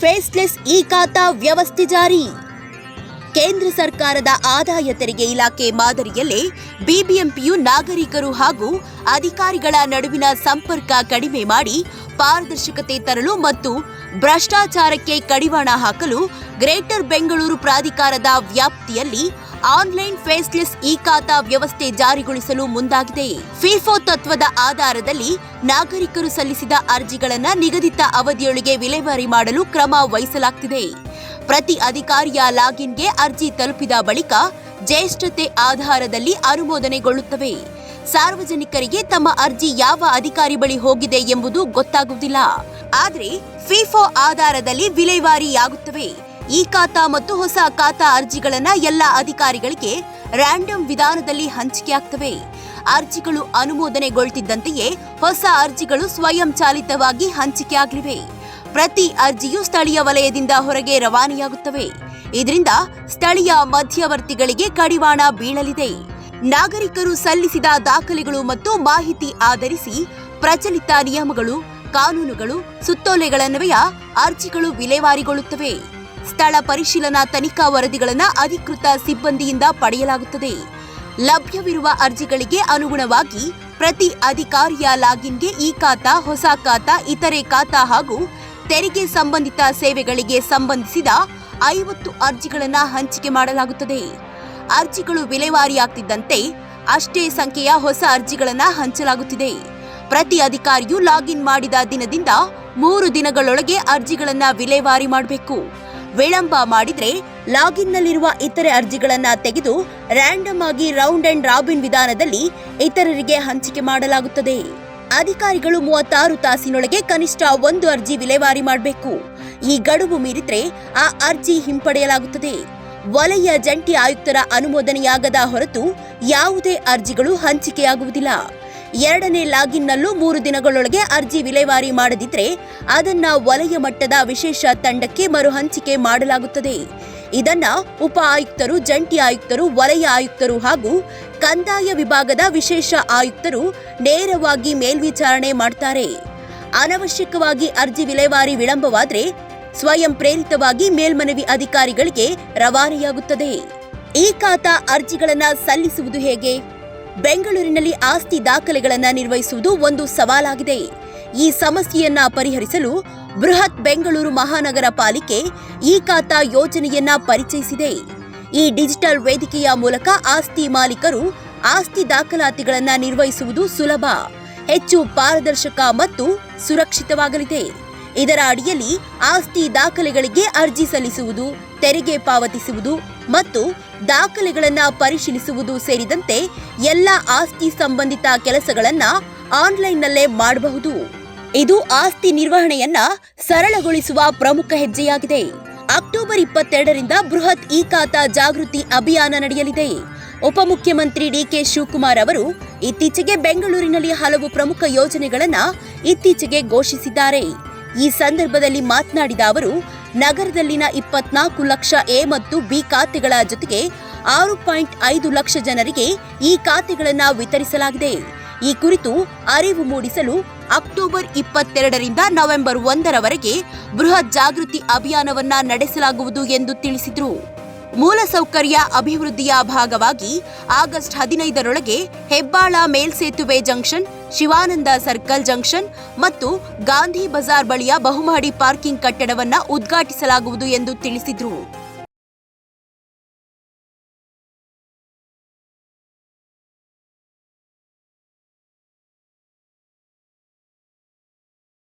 Faceless E ಖಾತಾ ವ್ಯವಸ್ಥೆ ಜಾರಿ. ಕೇಂದ್ರ ಸರ್ಕಾರದ ಆದಾಯ ತೆರಿಗೆ ಇಲಾಖೆ ಮಾದರಿಯಲ್ಲೇ ಬಿಬಿಎಂಪಿಯು ನಾಗರಿಕರು ಹಾಗೂ ಅಧಿಕಾರಿಗಳ ನಡುವಿನ ಸಂಪರ್ಕ ಕಡಿಮೆ ಮಾಡಿ ಪಾರದರ್ಶಕತೆ ತರಲು ಮತ್ತು ಭ್ರಷ್ಟಾಚಾರಕ್ಕೆ ಕಡಿವಾಣ ಹಾಕಲು ಗ್ರೇಟರ್ ಬೆಂಗಳೂರು ಪ್ರಾಧಿಕಾರದ ವ್ಯಾಪ್ತಿಯಲ್ಲಿ ಆನ್ಲೈನ್ ಫೇಸ್ಲೆಸ್ ಇ ಖಾತಾ ವ್ಯವಸ್ಥೆ ಜಾರಿಗೊಳಿಸಲು ಮುಂದಾಗಿದೆ. ಫಿಫೋ ತತ್ವದ ಆಧಾರದಲ್ಲಿ ನಾಗರಿಕರು ಸಲ್ಲಿಸಿದ ಅರ್ಜಿಗಳನ್ನು ನಿಗದಿತ ಅವಧಿಯೊಳಗೆ ವಿಲೇವಾರಿ ಮಾಡಲು ಕ್ರಮ ವಹಿಸಲಾಗುತ್ತಿದೆ ಪ್ರತಿ ಅಧಿಕಾರಿಯ ಲಾಗಿನ್ಗೆ ಅರ್ಜಿ ತಲುಪಿದ ಬಳಿಕ ಜ್ಯೇಷ್ಠತೆ ಆಧಾರದಲ್ಲಿ ಅನುಮೋದನೆಗೊಳ್ಳುತ್ತವೆ. ಸಾರ್ವಜನಿಕರಿಗೆ ತಮ್ಮ ಅರ್ಜಿ ಯಾವ ಅಧಿಕಾರಿ ಬಳಿ ಹೋಗಿದೆ ಎಂಬುದು ಗೊತ್ತಾಗುವುದಿಲ್ಲ. ಆದರೆ ಫಿಫೋ ಆಧಾರದಲ್ಲಿ ವಿಲೇವಾರಿಯಾಗುತ್ತವೆ. ಈ ಖಾತಾ ಮತ್ತು ಹೊಸ ಖಾತಾ ಅರ್ಜಿಗಳನ್ನ ಎಲ್ಲ ಅಧಿಕಾರಿಗಳಿಗೆ ರ್ಯಾಂಡಮ್ ವಿಧಾನದಲ್ಲಿ ಹಂಚಿಕೆಯಾಗ್ತವೆ. ಅರ್ಜಿಗಳು ಅನುಮೋದನೆಗೊಳ್ತಿದ್ದಂತೆಯೇ ಹೊಸ ಅರ್ಜಿಗಳು ಸ್ವಯಂ ಚಾಲಿತವಾಗಿ ಹಂಚಿಕೆಯಾಗಲಿವೆ. ಪ್ರತಿ ಅರ್ಜಿಯು ಸ್ಥಳೀಯ ವಲಯದಿಂದ ಹೊರಗೆ ರವಾನೆಯಾಗುತ್ತವೆ. ಇದರಿಂದ ಸ್ಥಳೀಯ ಮಧ್ಯವರ್ತಿಗಳಿಗೆ ಕಡಿವಾಣ ಬೀಳಲಿದೆ. ನಾಗರಿಕರು ಸಲ್ಲಿಸಿದ ದಾಖಲೆಗಳು ಮತ್ತು ಮಾಹಿತಿ ಆಧರಿಸಿ ಪ್ರಚಲಿತ ನಿಯಮಗಳು, ಕಾನೂನುಗಳು ಸುತ್ತೋಲೆಗಳನ್ವಯ ಅರ್ಜಿಗಳು ವಿಲೇವಾರಿಗೊಳ್ಳುತ್ತವೆ. ಸ್ಥಳ ಪರಿಶೀಲನಾ ತನಿಖಾ ವರದಿಗಳನ್ನು ಅಧಿಕೃತ ಸಿಬ್ಬಂದಿಯಿಂದ ಪಡೆಯಲಾಗುತ್ತದೆ. ಲಭ್ಯವಿರುವ ಅರ್ಜಿಗಳಿಗೆ ಅನುಗುಣವಾಗಿ ಪ್ರತಿ ಅಧಿಕಾರಿಯ ಲಾಗಿನ್ಗೆ ಈ ಖಾತಾ, ಹೊಸ ಖಾತಾ, ಇತರೆ ಖಾತಾ ಹಾಗೂ ತೆರಿಗೆ ಸಂಬಂಧಿತ ಸೇವೆಗಳಿಗೆ ಸಂಬಂಧಿಸಿದ ಐವತ್ತು ಅರ್ಜಿಗಳನ್ನು ಹಂಚಿಕೆ ಮಾಡಲಾಗುತ್ತದೆ. ಅರ್ಜಿಗಳು ವಿಲೇವಾರಿಯಾಗ್ತಿದ್ದಂತೆ ಅಷ್ಟೇ ಸಂಖ್ಯೆಯ ಹೊಸ ಅರ್ಜಿಗಳನ್ನು ಹಂಚಲಾಗುತ್ತಿದೆ. ಪ್ರತಿ ಅಧಿಕಾರಿಯು ಲಾಗಿನ್ ಮಾಡಿದ ದಿನದಿಂದ ಮೂರು ದಿನಗಳೊಳಗೆ ಅರ್ಜಿಗಳನ್ನು ವಿಲೇವಾರಿ ಮಾಡಬೇಕು. ವಿಳಂಬ ಮಾಡಿದರೆ ಲಾಗಿನ್ನಲ್ಲಿರುವ ಇತರೆ ಅರ್ಜಿಗಳನ್ನು ತೆಗೆದು ರ್ಯಾಂಡಮ್ ಆಗಿ ರೌಂಡ್ ಅಂಡ್ ರಾಬಿನ್ ವಿಧಾನದಲ್ಲಿ ಇತರರಿಗೆ ಹಂಚಿಕೆ ಮಾಡಲಾಗುತ್ತದೆ. ಅಧಿಕಾರಿಗಳು ಮೂವತ್ತಾರು ತಾಸಿನೊಳಗೆ ಕನಿಷ್ಠ ಒಂದು ಅರ್ಜಿ ವಿಲೇವಾರಿ ಮಾಡಬೇಕು. ಈ ಗಡುವು ಮೀರಿದ್ರೆ ಆ ಅರ್ಜಿ ಹಿಂಪಡೆಯಲಾಗುತ್ತದೆ. ವಲಯ ಜಂಟಿ ಆಯುಕ್ತರ ಅನುಮೋದನೆಯಾಗದ ಹೊರತು ಯಾವುದೇ ಅರ್ಜಿಗಳು ಹಂಚಿಕೆಯಾಗುವುದಿಲ್ಲ. ಎರಡನೇ ಲಾಗಿನ್ನಲ್ಲೂ ಮೂರು ದಿನಗಳೊಳಗೆ ಅರ್ಜಿ ವಿಲೇವಾರಿ ಮಾಡದಿದ್ರೆ ಅದನ್ನ ವಲಯ ಮಟ್ಟದ ವಿಶೇಷ ತಂಡಕ್ಕೆ ಮರು ಹಂಚಿಕೆ ಮಾಡಲಾಗುತ್ತದೆ. ಇದನ್ನ ಉಪ ಆಯುಕ್ತರು, ಜಂಟಿ ಆಯುಕ್ತರು, ವಲಯ ಆಯುಕ್ತರು ಹಾಗೂ ಕಂದಾಯ ವಿಭಾಗದ ವಿಶೇಷ ಆಯುಕ್ತರು ನೇರವಾಗಿ ಮೇಲ್ವಿಚಾರಣೆ ಮಾಡ್ತಾರೆ. ಅನವಶ್ಯಕವಾಗಿ ಅರ್ಜಿ ವಿಲೇವಾರಿ ವಿಳಂಬವಾದರೆ ಸ್ವಯಂ ಪ್ರೇರಿತವಾಗಿ ಮೇಲ್ಮನವಿ ಅಧಿಕಾರಿಗಳಿಗೆ ರವಾನೆಯಾಗುತ್ತದೆ. ಈ ಖಾತಾ ಅರ್ಜಿಗಳನ್ನು ಸಲ್ಲಿಸುವುದು ಹೇಗೆ? ಬೆಂಗಳೂರಿನಲ್ಲಿ ಆಸ್ತಿ ದಾಖಲೆಗಳನ್ನು ನಿರ್ವಹಿಸುವುದು ಒಂದು ಸವಾಲಾಗಿದೆ. ಈ ಸಮಸ್ಯೆಯನ್ನ ಪರಿಹರಿಸಲು ಬೃಹತ್ ಬೆಂಗಳೂರು ಮಹಾನಗರ ಪಾಲಿಕೆ ಇ ಖಾತಾ ಯೋಜನೆಯನ್ನ ಪರಿಚಯಿಸಿದೆ. ಈ ಡಿಜಿಟಲ್ ವೇದಿಕೆಯ ಮೂಲಕ ಆಸ್ತಿ ಮಾಲೀಕರು ಆಸ್ತಿ ದಾಖಲಾತಿಗಳನ್ನು ನಿರ್ವಹಿಸುವುದು ಸುಲಭ, ಹೆಚ್ಚು ಪಾರದರ್ಶಕ ಮತ್ತು ಸುರಕ್ಷಿತವಾಗಲಿದೆ. ಇದರ ಅಡಿಯಲ್ಲಿ ಆಸ್ತಿ ದಾಖಲೆಗಳಿಗೆ ಅರ್ಜಿ ಸಲ್ಲಿಸುವುದು, ತೆರಿಗೆ ಪಾವತಿಸುವುದು ಮತ್ತು ದಾಖಲೆಗಳನ್ನ ಪರಿಶೀಲಿಸುವುದು ಸೇರಿದಂತೆ ಎಲ್ಲ ಆಸ್ತಿ ಸಂಬಂಧಿತ ಕೆಲಸಗಳನ್ನ ಆನ್ಲೈನ್ನಲ್ಲೇ ಮಾಡಬಹುದು. ಇದು ಆಸ್ತಿ ನಿರ್ವಹಣೆಯನ್ನ ಸರಳಗೊಳಿಸುವ ಪ್ರಮುಖ ಹೆಜ್ಜೆಯಾಗಿದೆ. ಅಕ್ಟೋಬರ್ ಇಪ್ಪತ್ತೆರಡರಿಂದ ಬೃಹತ್ ಇ ಖಾತಾ ಜಾಗೃತಿ ಅಭಿಯಾನ ನಡೆಯಲಿದೆ. ಉಪಮುಖ್ಯಮಂತ್ರಿ ಡಿಕೆ ಶಿವಕುಮಾರ್ ಅವರು ಇತ್ತೀಚೆಗೆ ಬೆಂಗಳೂರಿನಲ್ಲಿ ಹಲವು ಪ್ರಮುಖ ಯೋಜನೆಗಳನ್ನು ಇತ್ತೀಚೆಗೆ ಘೋಷಿಸಿದ್ದಾರೆ. ಈ ಸಂದರ್ಭದಲ್ಲಿ ಮಾತನಾಡಿದ ಅವರು ನಗರದಲ್ಲಿನ ಇಪ್ಪತ್ನಾಲ್ಕು ಲಕ್ಷ ಎ ಮತ್ತು ಬಿ ಖಾತೆಗಳ ಜೊತೆಗೆ ಆರು ಪಾಯಿಂಟ್ ಐದು ಲಕ್ಷ ಜನರಿಗೆ ಈ ಖಾತೆಗಳನ್ನು ವಿತರಿಸಲಾಗಿದೆ. ಈ ಕುರಿತು ಅರಿವು ಮೂಡಿಸಲು ಅಕ್ಟೋಬರ್ ಇಪ್ಪತ್ತೆರಡರಿಂದ ನವೆಂಬರ್ ಒಂದರವರೆಗೆ ಬೃಹತ್ ಜಾಗೃತಿ ಅಭಿಯಾನವನ್ನ ನಡೆಸಲಾಗುವುದು ಎಂದು ತಿಳಿಸಿದರು. ಮೂಲಸೌಕರ್ಯ ಅಭಿವೃದ್ಧಿಯ ಭಾಗವಾಗಿ ಆಗಸ್ಟ್ ಹದಿನೈದರೊಳಗೆ ಹೆಬ್ಬಾಳ ಮೇಲ್ಸೇತುವೆ ಜಂಕ್ಷನ್ ಶಿವಾನಂದ ಸರ್ಕಲ್ ಜಂಕ್ಷನ್ ಮತ್ತು ಗಾಂಧಿ ಬಜಾರ್ ಬಳಿಯ ಬಹುಮಹಡಿ ಪಾರ್ಕಿಂಗ್ ಕಟ್ಟಡವನ್ನು ಉದ್ಘಾಟಿಸಲಾಗುವುದು ಎಂದು ತಿಳಿಸಿದರು.